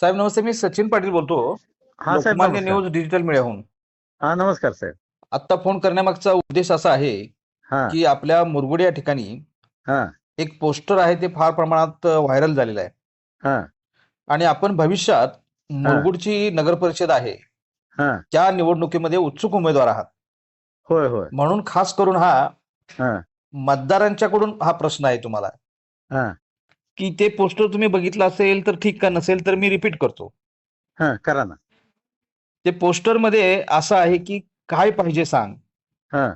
साहेब नमस्ते. मी सचिन पाटील बोलतो. हा साहेब लोकमान्य नमस्कार. न्यूज डिजिटल मीडियाहून हा नमस्कार साहेब. आता फोन करण्यामागचा उद्देश असा आहे हा. की आपल्या मुरगुड या ठिकाणी हा. एक पोस्टर आहे ते फार प्रमाणात व्हायरल झालेलं आहे. हा. आणि आपण भविष्यात मुरगुडची नगर परिषद आहे. हा. त्या निवडणुकीमध्ये उत्सुक उमेदवार आहात. होय होय. म्हणून खास करून हा हा. मतदारांच्याकडून हा प्रश्न आहे तुम्हाला. हा. की ते पोस्टर तुम्ही बघितलं असेल तर ठीक का नसेल तर मी रिपीट करतो. हा करा ना. ते पोस्टरमध्ये असं आहे की काय पाहिजे सांग. हा.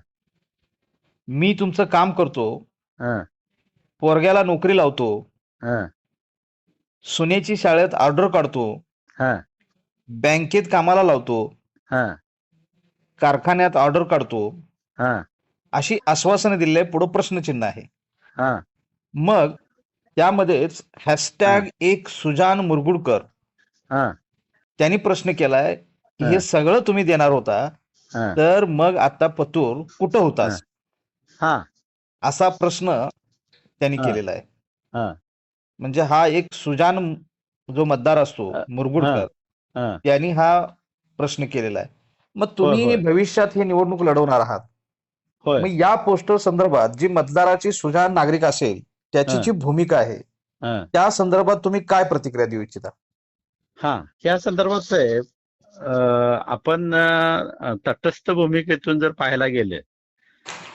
मी तुमचं काम करतो. हा. पोरग्याला नोकरी लावतो. हा. सुनेची शाळेत ऑर्डर काढतो. हा. बँकेत कामाला लावतो. हा. कारखान्यात ऑर्डर काढतो. हा. अशी आश्वासनं दिली पुढं प्रश्नचिन्ह आहे. हा. मग त्यामध्येच हॅशटॅग एक सुजान मुरगुडकर हा. त्यांनी प्रश्न केलाय की हा. सगळं तुम्ही देणार होता तर मग आता पतूर कुठं होतास? हा. असा प्रश्न त्यांनी. केलेला आहे. हा. म्हणजे हा एक सुजान जो मतदार असतो. मुरगुडकर त्यांनी हा प्रश्न केलेला आहे. मग तुम्ही. भविष्यात ही निवडणूक लढवणार आहात. मग या पोस्टर संदर्भात जी मतदाराची सुजान नागरिक असेल त्याची. जी भूमिका आहे हा. त्या संदर्भात तुम्ही काय प्रतिक्रिया देऊ इच्छिता? हा या संदर्भात साहेब आपण तटस्थ भूमिकेतून जर पाहायला गेले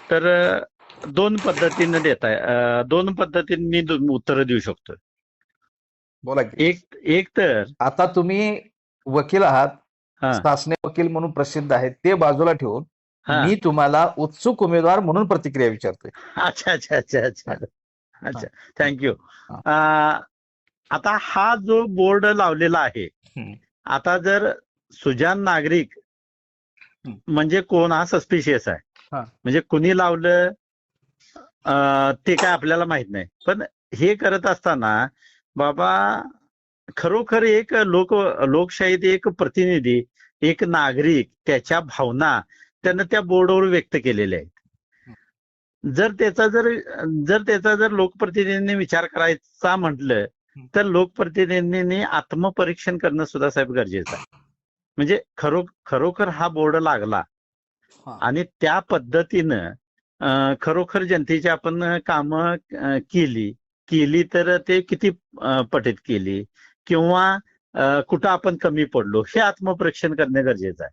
तर दोन पद्धतीने देताय अं, दोन पद्धतीने मी उत्तरं देऊ शकतो. बोला एक एक तर आता तुम्ही वकील आहात शासने वकील म्हणून प्रसिद्ध आहेत ते बाजूला ठेवून मी तुम्हाला उत्सुक उमेदवार म्हणून प्रतिक्रिया विचारतोय. अच्छा अच्छा अच्छा अच्छा. अच्छा थँक्यू. आता हा जो बोर्ड लावलेला आहे. आता जर सुजान नागरिक. म्हणजे कोण हा सस्पिशियस आहे. म्हणजे कुणी लावलं ते काय आपल्याला माहीत नाही पण हे करत असताना बाबा खरोखर एक लोक लोकशाहीत एक प्रतिनिधी एक नागरिक त्याच्या भावना त्यानं त्या बोर्डवर व्यक्त केलेल्या आहेत जर त्याचा जर जर त्याचा जर लोकप्रतिनिधींनी विचार करायचा म्हटलं तर लोकप्रतिनिधींनी आत्मपरीक्षण करणं सुद्धा साहेब गरजेचं आहे. म्हणजे खरो खरोखर हा बोर्ड लागला. आणि त्या पद्धतीनं खरोखर जनतेची आपण कामं केली केली तर ते किती पटीत केली किंवा कुठं आपण कमी पडलो हे आत्मपरीक्षण करणे गरजेचं आहे.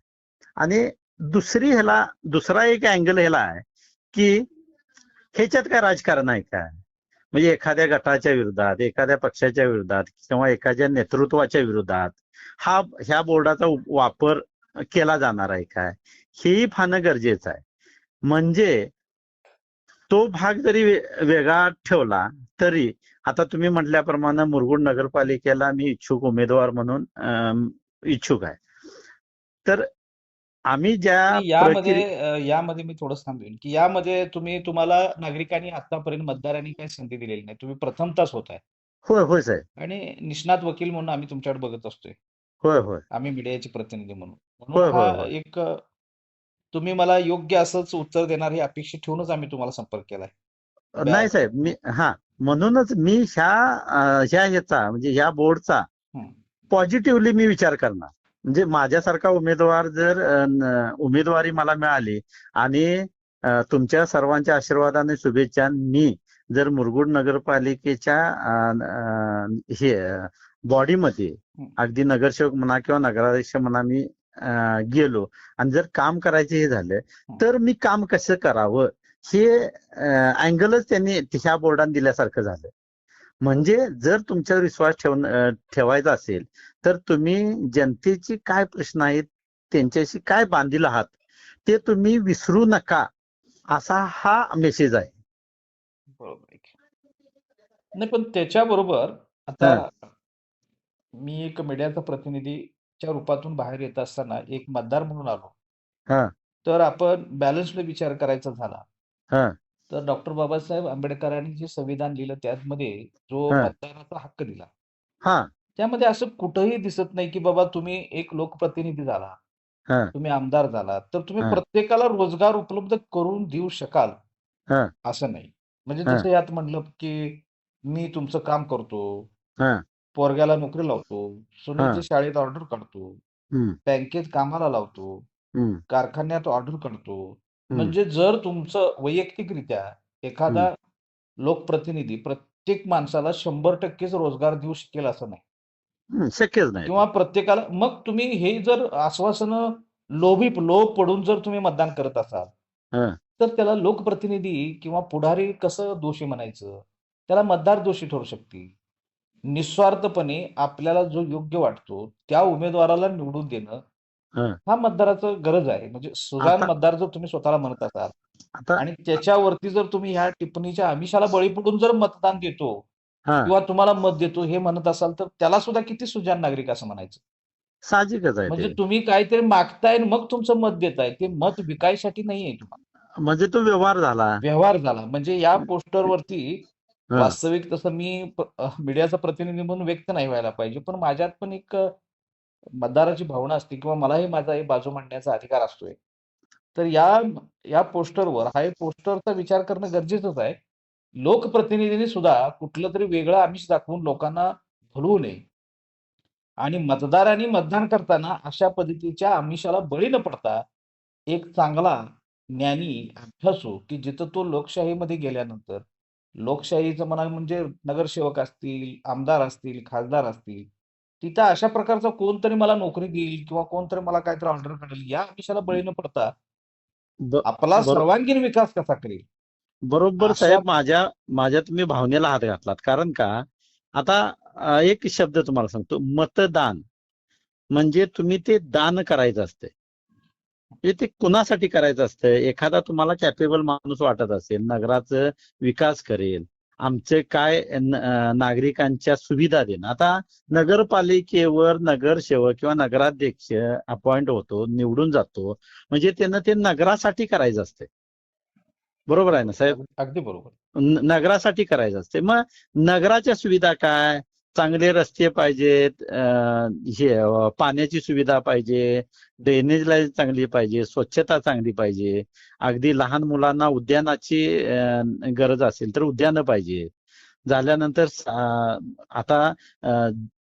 आणि दुसरी ह्याला दुसरा एक अँगल ह्याला आहे की ह्याच्यात काय राजकारण आहे का? म्हणजे एखाद्या गटाच्या विरोधात एखाद्या पक्षाच्या विरोधात किंवा एखाद्या नेतृत्वाच्या विरोधात हा ह्या बोर्डाचा वापर केला जाणार आहे काय हेही पाहणं गरजेचं आहे. म्हणजे तो भाग जरी वे- वेगळा ठेवला तरी आता तुम्ही म्हटल्याप्रमाणे मुरगुड नगरपालिकेला मी इच्छुक उमेदवार म्हणून अं, इच्छुक आहे. तर आम्ही ज्या यामध्ये यामध्ये मी थोडं थांबेन की यामध्ये तुम्ही तुम्हाला नागरिकांनी आतापर्यंत मतदारांनी काही संधी दिलेली नाही. तुम्ही प्रथमताच होत आहे होय होय साहेब. आणि निष्णात वकील म्हणून आम्ही तुमच्याकडे बघत असतोय. होय होय. आम्ही मीडियाचे प्रतिनिधी म्हणून. म्हणून हा. एक तुम्ही मला योग्य असंच उत्तर देणार ही अपेक्षा ठेवूनच आम्ही तुम्हाला संपर्क केलाय. नाही साहेब. मी हा. म्हणूनच मी ह्या ह्या ह्याचा म्हणजे ह्या बोर्डचा. पॉझिटिव्हली मी विचार करणार. म्हणजे माझ्यासारखा उमेदवार जर उमेदवारी मला मिळाली आणि तुमच्या सर्वांच्या आशीर्वादाने शुभेच्छा मी जर मुरगुड नगरपालिकेच्या हे बॉडीमध्ये. अगदी नगरसेवक म्हणा किंवा नगराध्यक्ष म्हणा मी गेलो आणि जर काम करायचे हे झालं तर मी काम कसं करावं? हे अँगलच त्यांनी ह्या बोर्डाने दिल्यासारखं झालं. म्हणजे जर तुमच्यावर विश्वास ठेवून अं, ठेवायचा असेल तर तुम्ही जनतेची काय प्रश्न आहेत त्यांच्याशी काय बांधील आहात ते तुम्ही विसरू नका असा हा मेसेज आहे बरोबर. नाही पण त्याच्याबरोबर आता मी एक मीडियाचा प्रतिनिधीच्या रूपातून बाहेर येत असताना एक मतदार म्हणून आलो हा. तर आपण बॅलन्सड विचार करायचा झाला हा. तर डॉक्टर बाबासाहेब आंबेडकरांनी जे संविधान लिहिलं त्यामध्ये जो हा. मतदानाचा हक्क दिला हा त्यामध्ये असं कुठंही दिसत नाही की बाबा तुम्ही एक लोकप्रतिनिधी झाला हा. तुम्ही आमदार झाला तर तुम्ही हा. प्रत्येकाला रोजगार उपलब्ध करून देऊ शकाल हा. असं नाही म्हणजे हा. जसं यात म्हणलं की मी तुमचं काम करतो हा. पोरग्याला नोकरी लावतो सुनेची शाळेत ऑर्डर काढतो हम्म, बँकेत कामाला लावतो हम्म, कारखान्यात ऑर्डर काढतो. म्हणजे जर तुमचं वैयक्तिकरित्या एखादा लोकप्रतिनिधी प्रत्येक माणसाला शंभर टक्केच रोजगार देऊ शकेल असं नाही. शक्यच नाही किंवा प्रत्येकाला मग तुम्ही हे जर आश्वासनं लोभी लोभ पडून जर तुम्ही मतदान करत असाल हं. तर त्याला लोकप्रतिनिधी किंवा पुढारी कसं दोषी म्हणायचं? त्याला मतदार दोषी ठरू शकतील. निस्वार्थपणे आपल्याला जो योग्य वाटतो त्या उमेदवाराला निवडून देणं हं. हा मतदाराचं गरज आहे. म्हणजे सुजाण आता- मतदार जर तुम्ही स्वतःला म्हणत असाल आता आणि त्याच्यावरती जर तुम्ही ह्या टिप्पणीच्या आमिषाला बळी पडून जर मतदान देतो हा. किंवा तुम्हाला मत देतो हे म्हणत असाल तर त्याला सुद्धा किती सुजाण नागरिक असं म्हणायचं? साहजिकच आहे म्हणजे ते. तुम्ही काहीतरी मागताय आणि मग तुमचं मत देताय. ते मत विकायसाठी नाहीये तुम्हाला. म्हणजे तो व्यवहार झाला. व्यवहार झाला. म्हणजे या पोस्टरवरती हं. वास्तविक तसं मी प- अ, मीडियाचा प्रतिनिधी म्हणून व्यक्त नाही व्हायला पाहिजे. पण माझ्यात पण एक अ, मतदाराची भावना असते किंवा मलाही माझा एक बाजू मांडण्याचा अधिकार असतोय. तर या या पोस्टरवर हा एक पोस्टरचा विचार करणं गरजेचंच आहे. लोकप्रतिनिधींनी सुद्धा कुठलं तरी वेगळं आमिष दाखवून लोकांना भुलवू नये. आणि मतदारांनी मतदान करताना अशा पद्धतीच्या आमिषाला बळी न पडता एक चांगला ज्ञानी अभ्यासू की जिथं तो लोकशाहीमध्ये गेल्यानंतर लोकशाहीचं म्हणा म्हणजे नगरसेवक असतील आमदार असतील खासदार असतील तिथं अशा प्रकारचा कोणतरी मला नोकरी देईल किंवा कोणतरी मला काहीतरी ऑर्डर करेल या आमिषाला बळी न पडता. ब- आपला बरो- सर्वांगीण विकास कसा करेल? बरोबर अशा- साहेब माझ्या माझ्या तुम्ही भावनेला हात घातलात. कारण का? आता अं, एक शब्द तुम्हाला सांगतो. मतदान म्हणजे तुम्ही ते दान करायचं असते म्हणजे ते कुणासाठी करायचं असतं एखादा तुम्हाला कॅपेबल माणूस वाटत असेल नगराचं विकास करेल आमचे काय नागरिकांच्या सुविधा देणं. आता नगरपालिकेवर नगरसेवक किंवा नगराध्यक्ष अपॉइंट होतो निवडून जातो. म्हणजे त्यानं ते नगरासाठी करायचं असते. बरोबर आहे ना साहेब? अगदी बरोबर. नगरासाठी करायचं असते. मग नगराच्या सुविधा काय? चांगले रस्ते पाहिजेत हे पाण्याची सुविधा पाहिजे ड्रेनेज लाईन चांगली पाहिजे स्वच्छता चांगली पाहिजे. अगदी लहान मुलांना उद्यानाची गरज असेल तर उद्यानं पाहिजे. झाल्यानंतर आता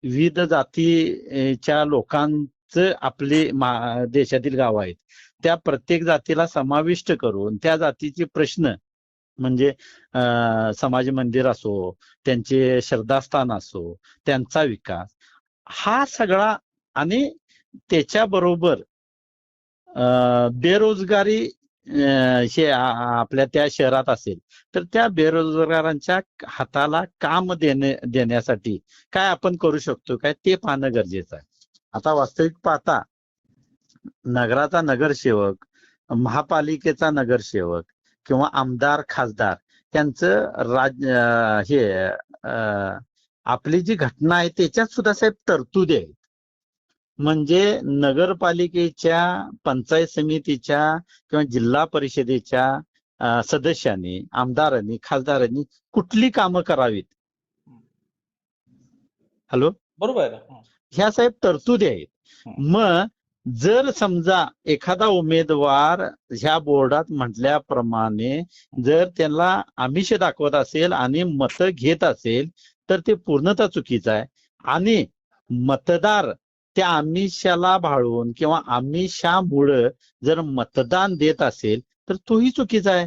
विविध जातीच्या लोकांचं आपले देशातील गाव आहेत. त्या प्रत्येक जातीला समाविष्ट करून त्या जातीचे प्रश्न म्हणजे समाज मंदिर असो त्यांचे श्रद्धास्थान असो त्यांचा विकास हा सगळा आणि त्याच्याबरोबर बेरोजगारी हे आपल्या त्या शहरात असेल तर त्या बेरोजगारांच्या हाताला काम देणे देण्यासाठी काय आपण करू शकतो काय ते पाहणं गरजेचं आहे. आता वास्तविक पाहता नगराचा नगरसेवक महापालिकेचा नगरसेवक किंवा आमदार खासदार त्यांचं राज हे आपली जी घटना आहे त्याच्यात सुद्धा साहेब तरतुदी आहेत. म्हणजे नगरपालिकेच्या पंचायत समितीच्या किंवा जिल्हा परिषदेच्या सदस्यांनी आमदारांनी खासदारांनी कुठली कामं करावीत? हॅलो? बरोबर ह्या साहेब तरतुदी आहेत. मग जर समजा एखादा उमेदवार ह्या बोर्डात म्हटल्याप्रमाणे जर त्यांना आमिष दाखवत असेल आणि मतं घेत असेल तर ते पूर्णतः चुकीचं आहे. आणि मतदार त्या आमिषाला भाळून किंवा आमिषामुळं जर मतदान देत असेल तर तोही चुकीचा आहे.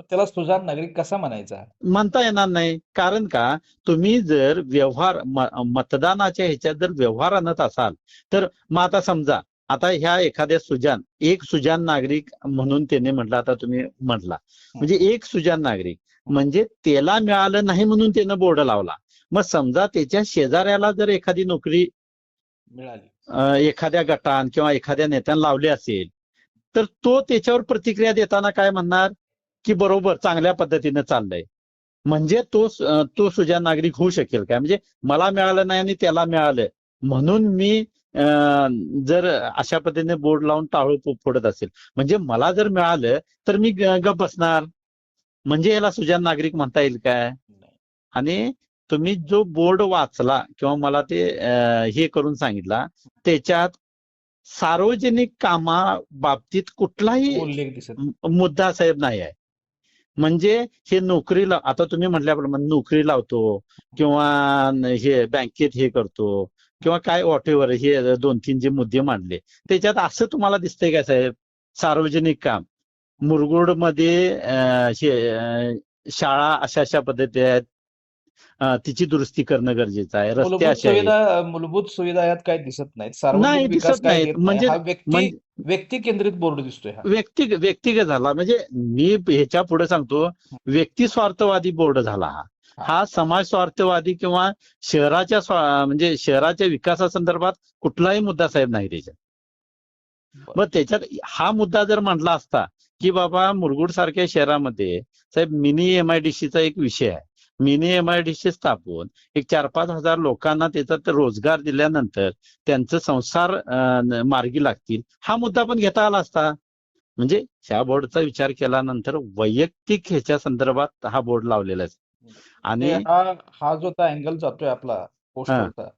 त्याला सुजाण नागरिक कसा म्हणायचा? म्हणता येणार नाही. कारण का? तुम्ही जर व्यवहार मतदानाच्या ह्याच्यात जर व्यवहार आणत असाल तर मग आता समजा आता ह्या एखाद्या सुजान एक सुजान नागरिक म्हणून त्याने म्हटलं आता तुम्ही म्हटला. म्हणजे एक सुजान नागरिक म्हणजे त्याला मिळालं नाही म्हणून त्यानं बोर्ड लावला. मग समजा त्याच्या शेजाऱ्याला जर एखादी नोकरी मिळाली. एखाद्या गटान किंवा एखाद्या नेत्यानं लावली असेल तर तो त्याच्यावर प्रतिक्रिया देताना काय म्हणणार? की बरोबर चांगल्या पद्धतीनं चाललंय. म्हणजे तो तो सुजान नागरिक होऊ शकेल काय? म्हणजे मला मिळालं नाही आणि त्याला मिळालं. म्हणून मी जर अशा पद्धतीने बोर्ड लावून टाळू फोडत असेल. म्हणजे मला जर मिळालं तर मी ग- गप्प बसणार. म्हणजे याला सुजान नागरिक म्हणता येईल काय. आणि तुम्ही जो बोर्ड वाचला किंवा मला ते हे करून सांगितला त्याच्यात सार्वजनिक कामा बाबतीत कुठलाही मुद्दा साहेब नाही आहे. म्हणजे हे नोकरीला आता तुम्ही म्हटल्याप्रमाणे नोकरी लावतो किंवा हे बँकेत हे करतो किंवा काय वॉटेवर हे दोन तीन जे मुद्दे मांडले. त्याच्यात असं तुम्हाला दिसतंय का साहेब? सार्वजनिक काम. मुरगुडमध्ये मध्ये हे शाळा अशा अशा पद्धती आहेत. तिची दुरुस्ती करणं गरजेचं आहे. रस्ते सुविधा मूलभूत सुविधा यात काही दिसत नाहीत. नाही, सार्वजनिक दिसत विकास काय नाहीत. म्हणजे- व्यक्ती केंद्रित बोर्ड दिसतोय हा. व्यक्ती व्यक्तिगत झाला. म्हणजे मी ह्याच्या पुढे सांगतो व्यक्ती स्वार्थवादी बोर्ड झाला हा. हा. समाज स्वार्थवादी किंवा शहराच्या म्हणजे शहराच्या विकासासंदर्भात कुठलाही मुद्दा साहेब नाही त्याच्यात. मग त्याच्यात हा मुद्दा जर मांडला असता की बाबा मुरगुड सारख्या शहरामध्ये साहेब मिनी एमआयडीसीचा एक विषय आहे. मिनी एमआयडीसी स्थापून. एक चार पाच हजार लोकांना त्याच्यात रोजगार दिल्यानंतर त्यांचं संसार मार्गी लागतील. हा मुद्दा पण घेता आला असता. म्हणजे ह्या बोर्डचा विचार केल्यानंतर वैयक्तिक ह्याच्या संदर्भात हा बोर्ड लावलेला आहे. आणि ते हा हा जो अँगल जातोय आपला पोस्टरचा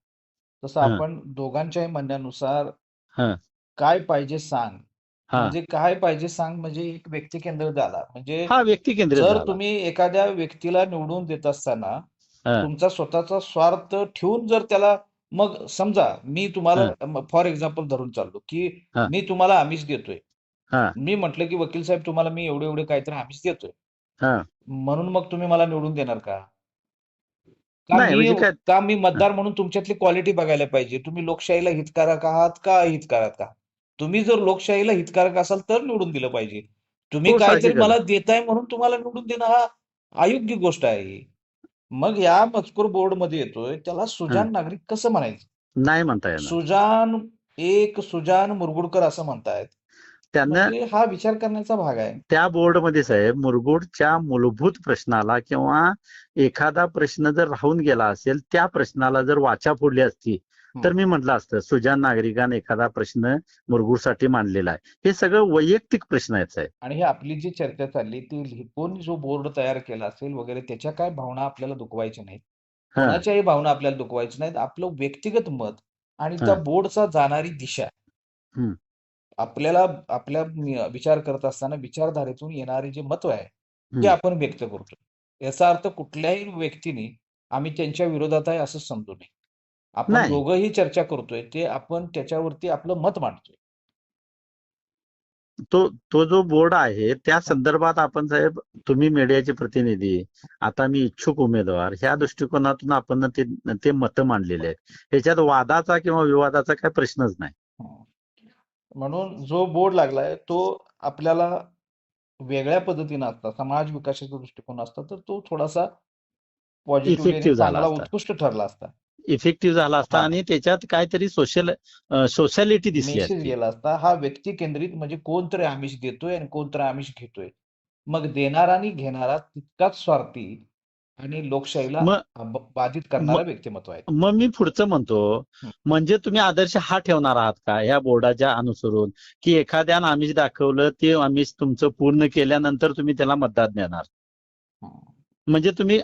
तसं. आपण दोघांच्याही म्हणण्यानुसार. काय पाहिजे सांग. हा. म्हणजे काय पाहिजे सांग म्हणजे एक व्यक्ती केंद्र झाला म्हणजे हा व्यक्ती केंद्रित जर तुम्ही एखाद्या व्यक्तीला निवडून देत असताना. तुमचा स्वतःचा स्वार्थ ठेवून जर त्याला मग समजा मी तुम्हाला फॉर एक्झाम्पल धरून चाललो की. मी तुम्हाला आमिष देतोय. मी म्हटलं की वकील साहेब तुम्हाला मी एवढे एवढे काहीतरी आमिष देतोय. म्हणून मग तुम्ही मला निवडून देणार का? का मी म्हणजे काय- का मी मतदार म्हणून तुमच्यातली क्वालिटी बघायला पाहिजे? तुम्ही लोकशाहीला हितकारक आहात का हितकारक आहात? तुम्ही जर लोकशाहीला हितकारक असाल तर निवडून दिलं पाहिजे. तुम्ही काहीतरी. मला देताय म्हणून तुम्हाला निवडून देणं हा अयोग्य गोष्ट आहे. मग या मजकूर बोर्डमध्ये येतोय त्याला सुजाण नागरिक कसं म्हणायचं? नाही म्हणता येणार. सुजान एक सुजान मुरगुडकर असं म्हणतायत. त्यांना म्हणजे हा विचार करण्याचा भाग आहे. त्या बोर्डमध्ये साहेब मुरगुडच्या मूलभूत प्रश्नाला किंवा एखादा प्रश्न जर राहून गेला असेल त्या प्रश्नाला जर वाचा फोडली असती तर मी म्हटलं असतं सुजान नागरिकाने एखादा प्रश्न मुरगुडसाठी मांडलेला आहे हे सगळं वैयक्तिक प्रश्न आहेत साहेब आणि ही आपली जी चर्चा चालली ती लिह- कोण जो बोर्ड तयार केला असेल वगैरे त्याच्या काय भावना आपल्याला दुखवायच्या नाहीत. कोणाच्याही भावना आपल्याला दुखवायच्या नाहीत आपलं व्यक्तिगत मत आणि त्या. बोर्डचा जाणारी दिशा. आपल्याला आपल्या विचार करत असताना विचारधारेतून येणारे जे मत आहे ते. आपण व्यक्त करतो याचा अर्थ कुठल्याही व्यक्तीने आम्ही त्यांच्या विरोधात आहे असं समजू नये आपण. दोघंही चर्चा करतोय ते आपण त्याच्यावरती आपलं मत मांडतोय तो तो जो बोर्ड आहे त्या संदर्भात आपण साहेब तुम्ही मीडियाचे प्रतिनिधी आता मी इच्छुक उमेदवार ह्या दृष्टिकोनातून आपण ते ते मतं मांडलेले आहेत ह्याच्यात वादाचा किंवा विवादाचा काही प्रश्नच नाही. म्हणून जो बोर्ड लागलाय तो आपल्याला वेगळ्या पद्धतीनं असता समाज विकासाचा दृष्टिकोन असता तर तो थोडासा पॉझिटिव्ह. उत्कृष्ट ठरला असता इफेक्टिव्ह झाला असता. आणि त्याच्यात काहीतरी सोशल सोशॅलिटी दिसली मेसेज गेला असता. हा व्यक्ती केंद्रित म्हणजे कोणतरी आमिष देतोय आणि कोणतरी आमिष घेतोय. मग देणारा आणि घेणारा तितकाच स्वार्थी आणि लोकशाहीला बाधित करणारा व्यक्तिमत्व आहे. मग मी पुढचं म्हणतो. म्हणजे तुम्ही आदर्श हा ठेवणार आहात का? ह्या बोर्डाच्या अनुसरून की एखाद्यानं आमिष दाखवलं ते आमिष तुमचं पूर्ण केल्यानंतर तुम्ही त्याला मतदान देणार. म्हणजे तुम्ही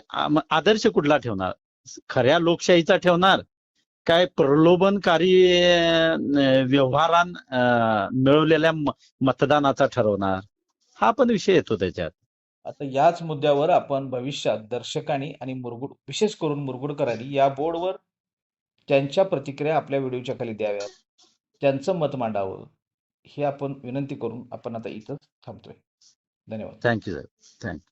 आदर्श कुठला ठेवणार? खऱ्या लोकशाहीचा ठेवणार. काय प्रलोभनकारी व्यवहारां मिळवलेल्या मतदानाचा ठरवणार. हा पण विषय येतो त्याच्यात. आता याच मुद्द्यावर आपण भविष्यात दर्शकांनी आणि मुरगुड विशेष करून मुरगुडकरांनी या बोर्डवर त्यांच्या प्रतिक्रिया आपल्या व्हिडिओच्या खाली द्याव्यात. त्यांचं मत मांडावं. हे आपण विनंती करून आपण आता इथंच थांबतोय. धन्यवाद. थँक्यू साहेब थँक्यू.